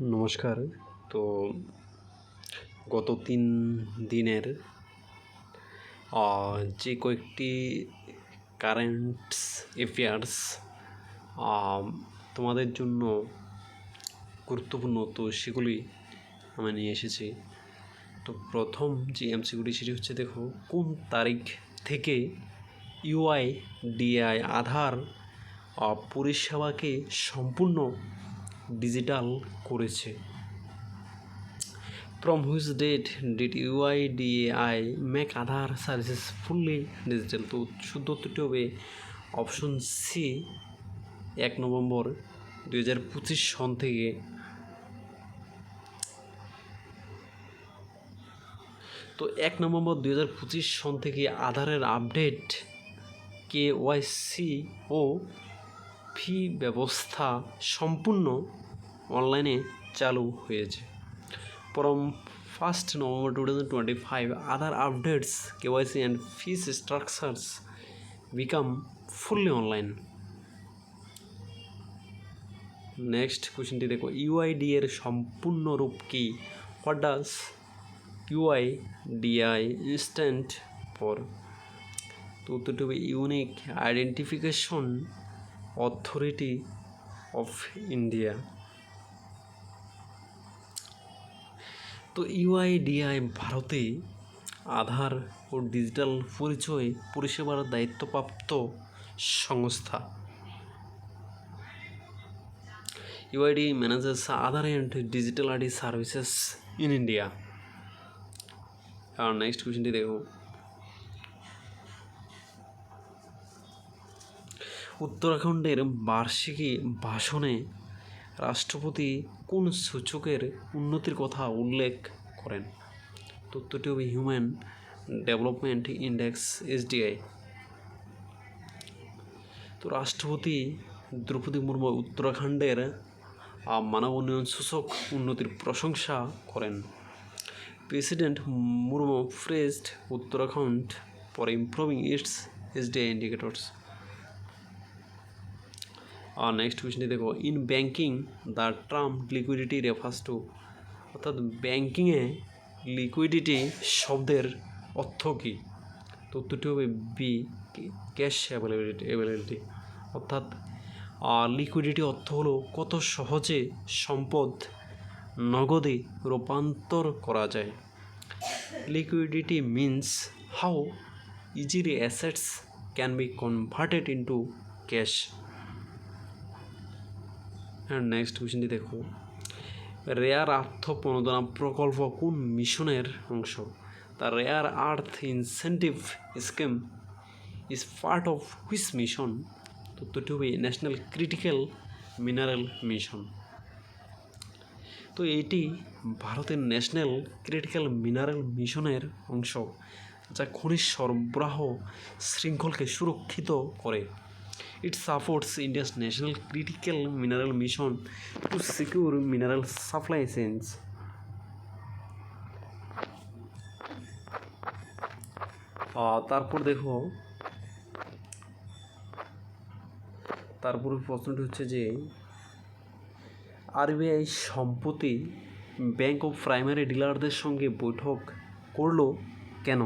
নমস্কার। তো গত তিন দিনের যে কয়েকটি কারেন্টস অ্যাফেয়ার্স তোমাদের জন্য গুরুত্বপূর্ণ, তো সেগুলি আমি নিয়ে এসেছি। তো প্রথম যে এমসিকিউটি সেটি হচ্ছে দেখো, কোন তারিখ থেকে ইউআই ডিআই আধার পরিষেবাকে সম্পূর্ণ ডিজিটাল করেছে। From which date did UIDAI make Aadhaar services fully digital তো উত্তরটি হবে অপশন সি এক নভেম্বর দুই হাজার পঁচিশ সন থেকে। তো এক নভেম্বর দুই হাজার পঁচিশ সন থেকে আধারের আপডেট কে ওয়াই সি ও ফি ব্যবস্থা সম্পূর্ণ অনলাইনে চালু হয়েছে। From first November two thousand twenty five Aadhaar updates, KYC and fees structures become fully online next কোয়েশ্চেনটি দেখো ইউআইডি এর সম্পূর্ণ রূপ কি? What does UIDAI instant for তো উত্তরটি হবে unique identification authority of India. তো ইউআইডিআই ভারতে আধার ও ডিজিটাল পরিচয় পরিষেবার দায়িত্বপ্রাপ্ত সংস্থা। UID manages Aadhaar and digital ID services in India. R next কোয়েশ্চেনটি দেখো। উত্তরাখণ্ডের বার্ষিকী ভাষণে রাষ্ট্রপতি কোন সূচকের উন্নতির কথা উল্লেখ করেন? তথ্যটি হবে হিউম্যান ডেভেলপমেন্ট ইন্ডেক্স এসডিআই তো রাষ্ট্রপতি দ্রৌপদী মুর্মু উত্তরাখণ্ডের মানব উন্নয়ন সূচক উন্নতির প্রশংসা করেন। President Murmu praised Uttarakhand for improving its SDI indicators R next কোয়েশ্চনটি দেখো in banking the term liquidity refers to অর্থাৎ ব্যাঙ্কিংয়ে লিকুইডিটি শব্দের অর্থ কী? তথ্যটি হবে বি ক্যাশ অ্যাভেলেবিলিটি অ্যাভেলেবিলিটি অর্থাৎ লিকুইডিটি অর্থ হলো কত সহজে সম্পদ নগদে রূপান্তর করা যায়। Liquidity means how easily assets can be converted into cash হ্যাঁ নেক্সট কোয়েশ্চেনটি দেখো। রেয়ার আর্থ প্রণোদনা প্রকল্প কোন মিশনের অংশ? The rare earth incentive scheme is part of which mission তথ্যটি হবে ন্যাশনাল ক্রিটিক্যাল মিনারেল মিশন তো এটি ভারতের ন্যাশনাল ক্রিটিক্যাল মিনারেল মিশনের অংশ, যা খনিজ সরবরাহ শৃঙ্খলকে সুরক্ষিত করে। It supports India's national critical mineral mission to secure mineral supply chain তারপর দেখো তারপর প্রশ্নটি হচ্ছে যে, আরবিআই সম্প্রতি ব্যাংক অফ প্রাইমারি ডিলারদের সঙ্গে বৈঠক করল কেন?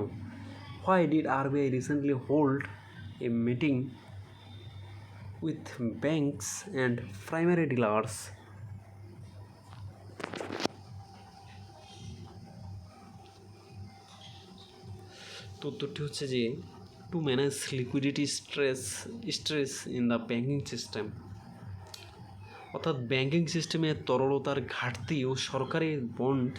Why did RBI recently hold a meeting with banks and primary dealers তো উত্তরটি হচ্ছে যে to manage liquidity stress stress in the banking system অর্থাৎ ব্যাঙ্কিং সিস্টেমে তরলতার ঘাটতি ও সরকারি বন্ড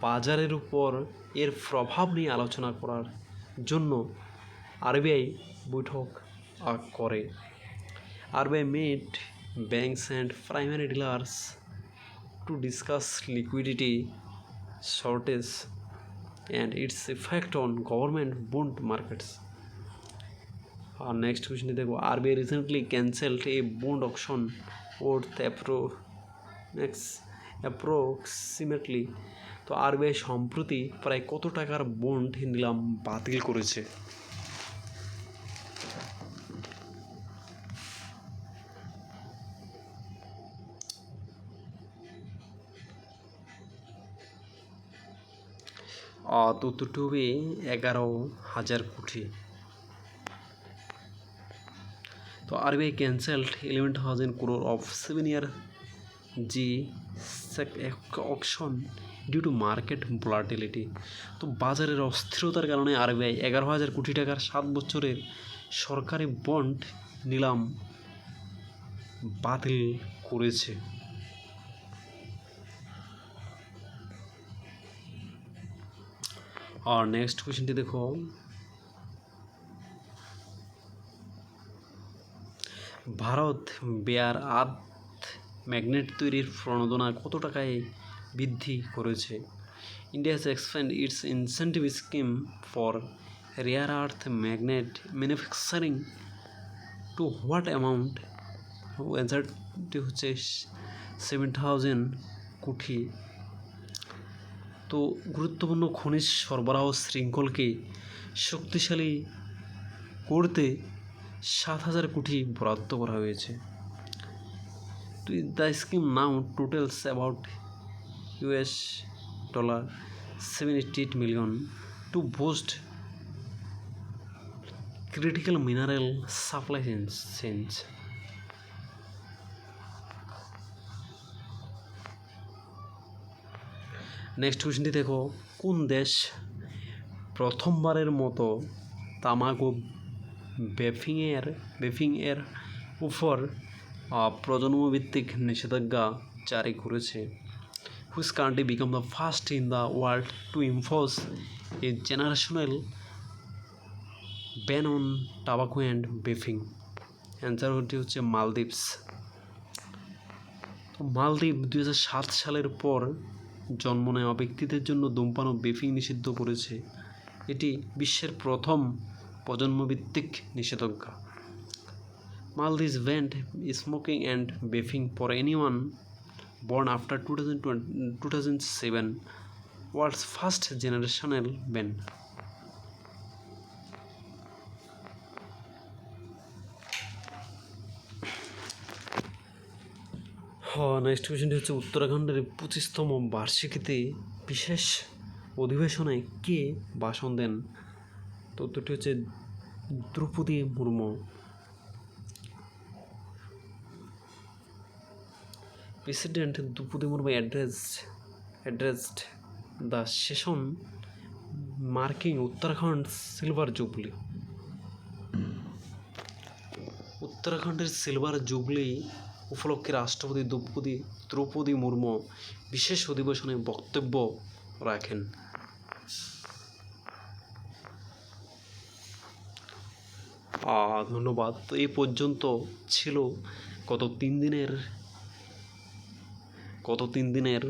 বাজারের উপর এর প্রভাব নিয়ে আলোচনা করার জন্য আরবিআই বৈঠক করে। RBI met banks and primary dealers to discuss liquidity shortage and its effect on government bond markets. Our next question is RBI recently cancelled a bond auction worth appro next approximately তো RBI সম্প্রতি প্রায় কত টাকার bond নিলাম বাতিল করেছে আহ, তো উত্তরটি হবে এগারো হাজার কোটি। তো RBI cancelled eleven thousand crore of seven year G auction due to market volatility তো বাজারের অস্থিরতার কারণে আরবিআই এগারো হাজার কোটি টাকার সাত বছরের সরকারি বন্ড নিলাম বাতিল করেছে। আর নেক্সট কোয়েশ্চেনটি দেখো। ভারত বেয়ার আর্থ ম্যাগনেট তৈরির প্রণোদনা কত টাকায় বৃদ্ধি করেছে? India expand its incentive scheme for rare earth magnet manufacturing to what amount অ্যান্সারটি হচ্ছে সেভেন থাউজেন্ড কোটি তো গুরুত্বপূর্ণ খনিজ সরবরাহ শৃঙ্খলকে শক্তিশালী করতে সাত হাজার কোটি বরাদ্দ করা হয়েছে। তো the scheme now totals about US dollar seven eighty eight million to boost critical mineral supply chain next কোয়েশ্চনটি দেখো। কোন দেশ প্রথমবারের মতো তামাক ও বেফিংয়ের বেফিংয়ের উপর প্রজন্মভিত্তিক নিষেধাজ্ঞা জারি করেছে? Which country become the first in the world to impose a generational ban on tobacco and vaping অ্যান্সারটি হচ্ছে মালদ্বীপস। মালদ্বীপ দু হাজার সাত সালের পর জন্ম নেওয়া ব্যক্তিদের জন্য ধূমপান ও বেফিং নিষিদ্ধ করেছে। এটি বিশ্বের প্রথম প্রজন্মভিত্তিক নিষেধাজ্ঞা। Maldives banned smoking and vaping for after two thousand two thousand seven next কোয়েশ্চনটি হচ্ছে উত্তরাখণ্ডের পঁচিশতম বার্ষিকীতে বিশেষ অধিবেশনে কে ভাষণ দেন? তো উত্তরটি হচ্ছে Droupadi Murmu. President Droupadi Murmu address addressed the session marking Uttarakhand silver jubilee উত্তরাখণ্ডের সিলভার জুবলি উপলক্ষে রাষ্ট্রপতি দ্রৌপদী দ্রৌপদী মুর্মু বিশেষ অধিবেশনে বক্তব্য রাখেন। ধন্যবাদ। এই পর্যন্ত ছিল গত তিন দিনের গত তিন দিনের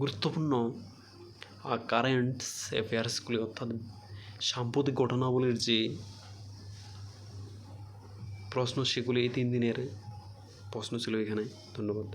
গুরুত্বপূর্ণ কারেন্ট অ্যাফেয়ার্সগুলি অর্থাৎ সাম্প্রতিক ঘটনাবলীর যে প্রশ্ন সেগুলি এই তিন দিনের প্রশ্ন ছিল এখানে। ধন্যবাদ।